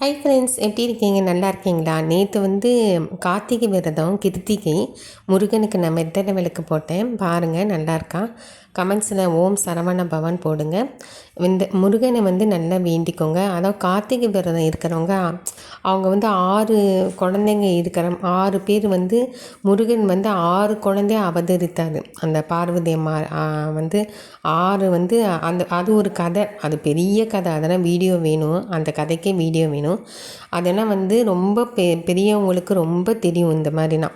Hi friends எப்படி இருக்கீங்க? நல்லா இருக்கீங்களா? நேற்று வந்து கார்த்திகை விரதம் கிருத்திகை முருகனுக்கு நான் மெத்தட விளக்கு போட்டேன். பாருங்கள் நல்லா இருக்கா? கமெண்ட்ஸில் ஓம் சரவண பவன் போடுங்க. இந்த முருகனை வந்து நல்லா வேண்டிக்கோங்க. அதாவது கார்த்திகை விரதம் இருக்கிறவங்க அவங்க வந்து ஆறு குழந்தைங்க இருக்கிற ஆறு பேர் வந்து முருகன் வந்து ஆறு குழந்தைய அவதரித்தார். அந்த பார்வதி அம்மா வந்து ஆறு வந்து அந்த அது ஒரு கதை. அது பெரிய கதை. அதெல்லாம் வீடியோ வேணும். அந்த கதைக்கே வீடியோ வேணும். அதெல்லாம் வந்து ரொம்ப பெ பெரியவங்களுக்கு ரொம்ப தெரியும் இந்த மாதிரினா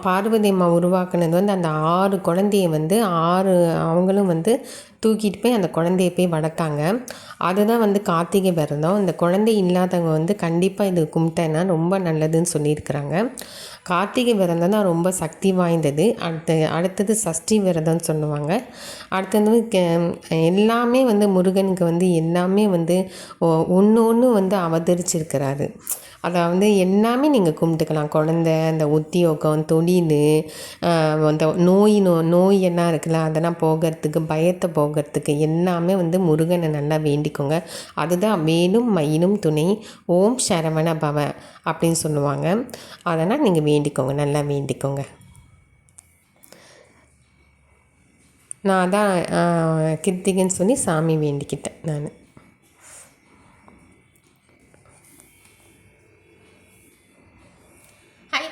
பார்வதி அம்மா உருவாக்குனது வந்து அந்த ஆறு குழந்தைய வந்து ஆறு அவங்களும் வந்து தூக்கிட்டு போய் அந்த குழந்தைய போய் வளர்த்தாங்க. அதுதான் வந்து கார்த்திகை விரதம். இந்த குழந்தை இல்லாதவங்க வந்து கண்டிப்பாக இது கும்பிட்டேன்னா ரொம்ப நல்லதுன்னு சொல்லியிருக்கிறாங்க. கார்த்திகை விரதம் தான் ரொம்ப சக்தி வாய்ந்தது. அடுத்து அடுத்தது சஷ்டி விரதம்னு சொல்லுவாங்க. அடுத்தது எல்லாமே வந்து முருகனுக்கு வந்து எல்லாமே வந்து ஒன்று ஒன்று வந்து அவதரிச்சிருக்கிறாரு. அதை வந்து எல்லாமே நீங்கள் கும்பிட்டுக்கலாம். குழந்த அந்த உத்தியோகம் தொழில் அந்த நோய் நோ நோய் என்ன இருக்குல்ல அதெல்லாம் போகிறதுக்கு பயத்தை போகிறதுக்கு எல்லாமே வந்து முருகனை நல்லா வேண்டிக்கோங்க. அதுதான் வேலும் மயிலும் துணை. ஓம் சரவண பவ அப்படின்னு சொல்லுவாங்க. அதெல்லாம் நீங்கள் வேண்டிக்கோங்க நல்லா வேண்டிக்கோங்க நான் அதான் கிருத்திகன் சொல்லி சாமி வேண்டிக்கிட்டேன் நான்.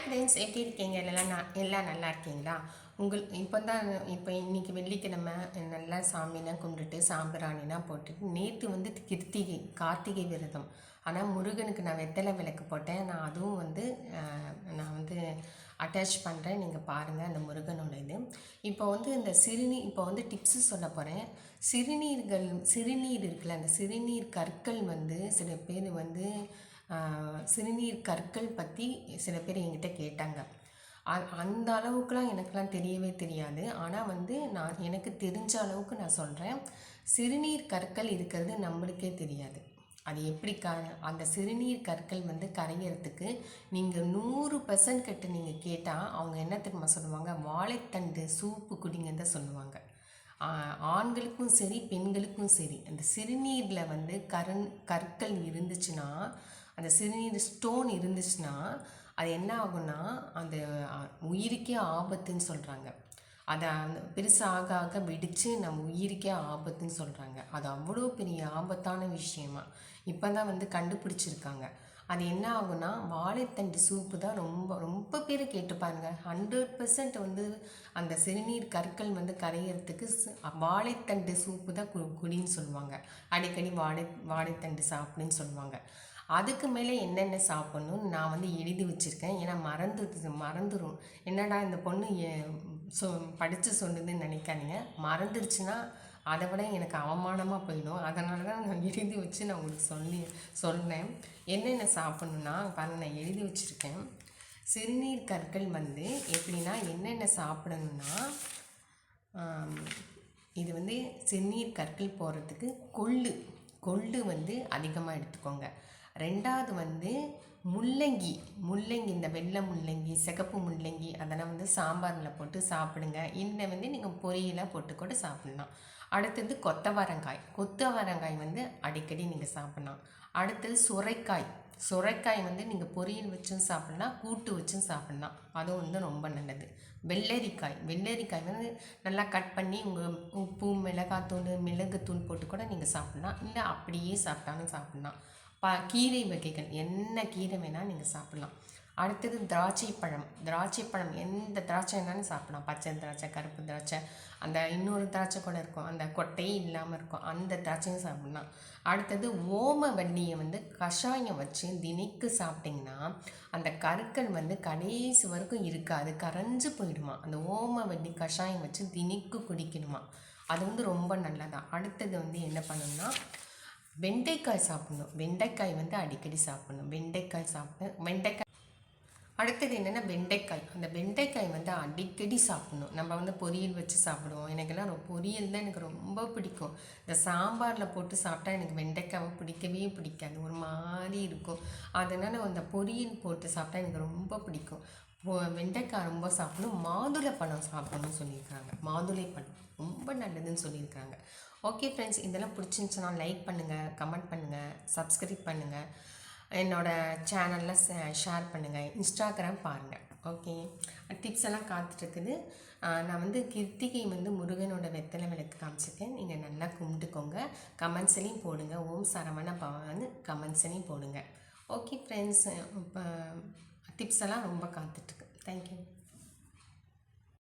ஃப்ரெண்ட்ஸ் எப்படி இருக்கீங்க? எல்லாம் நான் எல்லாம் நல்லா இருக்கீங்களா? உங்கள் இப்போ தான் இப்போ இன்றைக்கி வெள்ளிக்கிழமை நல்லா சாமிலாம் கும்பிட்டுட்டு சாம்பிராணிலாம் போட்டுட்டு நேற்று வந்து கிருத்திகை கார்த்திகை விரதம். ஆனால் முருகனுக்கு நான் வெத்தலை விளக்கு போட்டேன். நான் அதுவும் வந்து நான் வந்து அட்டாச் பண்ணுறேன் நீங்கள் பாருங்கள் அந்த முருகனோட இது. இப்போ வந்து இந்த சிறுநீர் இப்போ வந்து டிப்ஸு சொல்ல போகிறேன் சிறுநீர்கள் சிறுநீர் இருக்குல்ல அந்த சிறுநீர் கற்கள் வந்து சில பேர் வந்து சிறுநீர் கற்கள் பற்றி சில பேர் என்கிட்ட கேட்டாங்க. அந்த அளவுக்குலாம் எனக்குலாம் தெரியவே தெரியாது. ஆனால் வந்து நான் எனக்கு தெரிஞ்ச அளவுக்கு நான் சொல்கிறேன் சிறுநீர் கற்கள் இருக்கிறது நம்மளுக்கே தெரியாது. அது எப்படி க அந்த சிறுநீர் கற்கள் வந்து கரையிறதுக்கு நீங்கள் நூறு பர்சன்ட் கிட்ட நீங்கள் கேட்டால் அவங்க என்ன தெரியுமா சொல்லுவாங்க? வாழைத்தண்டு சூப்பு குடிங்கன்னு தான் சொல்லுவாங்க ஆண்களுக்கும் சரி பெண்களுக்கும் சரி அந்த சிறுநீரில் வந்து கரண் கற்கள் இருந்துச்சுன்னா அந்த சிறுநீர் ஸ்டோன் இருந்துச்சுன்னா அது என்ன ஆகும்னா அந்த உயிருக்கே ஆபத்துன்னு சொல்கிறாங்க அதை அந்த பெருசாக ஆக வெடித்து நம்ம உயிருக்கே ஆபத்துன்னு சொல்கிறாங்க அது அவ்வளோ பெரிய ஆபத்தான விஷயமா. இப்போ தான் வந்து கண்டுபிடிச்சிருக்காங்க. அது என்ன ஆகும்னா வாழைத்தண்டு சூப்பு தான் ரொம்ப ரொம்ப பேர் கேட்டுப்பாருங்க ஹண்ட்ரட் பர்சன்ட் வந்து அந்த சிறுநீர் கற்கள் வந்து கரையிறதுக்கு வாழைத்தண்டு சூப்பு தான் கு குடின்னு சொல்லுவாங்க. அடிக்கடி வாழை வாழைத்தண்டு சாப்பிடுன்னு சொல்லுவாங்க. அதுக்கு மேலே என்னென்ன சாப்பிட்ணும்னு நான் வந்து எழுதி வச்சுருக்கேன். ஏன்னா மறந்து மறந்துடும் என்னடா இந்த பொண்ணு சொ படித்து சொன்னதுன்னு நினைக்காதீங்க. மறந்துருச்சுன்னா அதை விட எனக்கு அவமானமாக போயிடும். அதனால தான் நான் எழுதி வச்சு நான் உங்களுக்கு சொல்லி சொன்னேன் என்னென்ன சாப்பிட்ணுன்னா பாருங்கள் நான் எழுதி வச்சுருக்கேன். சிறுநீர் கற்கள் வந்து எப்படின்னா என்னென்ன சாப்பிடணுன்னா இது வந்து சிறுநீர் கற்கள் போகிறதுக்கு கொள்ளு. கொள்ளு வந்து அதிகமாக எடுத்துக்கோங்க. ரெண்டாவது வந்து முள்ளங்கி முள்ளங்கி இந்த வெள்ளை முள்ளங்கி சிகப்பு முள்ளங்கி அதெல்லாம் வந்து சாம்பாரில் போட்டு சாப்பிடுங்க. இன்னை வந்து நீங்கள் பொரியலாக போட்டு கூட சாப்பிட்லாம். அடுத்தது கொத்தவரங்காய். கொத்தவரங்காய் வந்து அடிக்கடி நீங்கள் சாப்பிட்லாம். அடுத்தது சுரைக்காய். சுரைக்காய் வந்து நீங்கள் பொரியல் வச்சும் சாப்பிட்லாம் கூட்டு வச்சும் சாப்பிட்லாம். அதுவும் வந்து ரொம்ப நல்லது. வெள்ளரிக்காய். வெள்ளரிக்காய் வந்து நல்லா கட் பண்ணி உங்கள் உப்பு மிளகாத்தூள் மிளகுத்தூள் போட்டு கூட நீங்கள் சாப்பிட்லாம். இல்லை அப்படியே சாப்பிட்டாலும் சாப்பிட்லாம். ப கீரை வகைகள். என்ன கீரை வேணால் நீங்கள் சாப்பிட்லாம். அடுத்தது திராட்சை பழம். திராட்சை பழம் எந்த திராட்சை வேணாலும் சாப்பிடலாம். பச்சை திராட்சை கருப்பு திராட்சை அந்த இன்னொரு திராட்சை கூட இருக்கும். அந்த கொட்டையே இல்லாமல் இருக்கும். அந்த திராட்சையும் சாப்பிட்லாம். அடுத்தது ஓம வள்ளியை வந்து கஷாயம் வச்சு தினைக்கு சாப்பிட்டிங்கன்னா அந்த கருக்கள் வந்து கடைசி வரைக்கும் இருக்காது. கரைஞ்சு போயிடுமா. அந்த ஓம வள்ளி கஷாயம் வச்சு தினைக்கு குடிக்கணுமா. அது வந்து ரொம்ப நல்லதான் அடுத்தது வந்து என்ன பண்ணணும்னா வெண்டைக்காய் சாப்பிட்ணும். வெண்டைக்காய் வந்து அடிக்கடி சாப்பிட்ணும். வெண்டைக்காய் சாப்பிட்டு வெண்டைக்காய். அடுத்தது என்னென்னா வெண்டைக்காய். அந்த வெண்டைக்காய் வந்து அடிக்கடி சாப்பிட்ணும். நம்ம வந்து பொரியல் வச்சு சாப்பிடுவோம். எனக்கெல்லாம் பொரியல் தான் எனக்கு ரொம்ப பிடிக்கும். இந்த சாம்பாரில் போட்டு சாப்பிட்டா எனக்கு வெண்டைக்காவை பிடிக்கவே பிடிக்காது. ஒரு மாதிரி இருக்கும். அதனால் அந்த பொரியல் போட்டு சாப்பிட்டா எனக்கு ரொம்ப பிடிக்கும். வெண்டைக்காய் ரொம்ப சாப்பிடணும். மாதுளை பழம் சாப்பிடணும்னு சொல்லியிருக்காங்க. மாதுளை பழம் ரொம்ப நல்லதுன்னு சொல்லியிருக்காங்க. ஓகே ஃப்ரெண்ட்ஸ் இதெல்லாம் பிடிச்சிருந்துச்சுன்னா லைக் பண்ணுங்கள் கமெண்ட் பண்ணுங்கள் சப்ஸ்கிரைப் பண்ணுங்கள் என்னோடய சேனலில் ஷேர் பண்ணுங்கள் இன்ஸ்டாகிராம் பாருங்கள் ஓகே டிப்ஸ் எல்லாம் காத்துட்ருக்குது. நான் வந்து கிருத்திகை வந்து முருகனோட வெத்தலை விளக்கு காமிச்சிருக்கேன். நீங்கள் நல்லா கும்பிட்டுக்கோங்க. கமெண்ட்ஸ்லையும் போடுங்க. ஓம் சரவண பவான்னு கமெண்ட்ஸ்லையும் போடுங்க. ஓகே ஃப்ரெண்ட்ஸ் இப்போ டிப்ஸ் எல்லாம் ரொம்ப காத்துட்ருக்கு தேங்க்யூ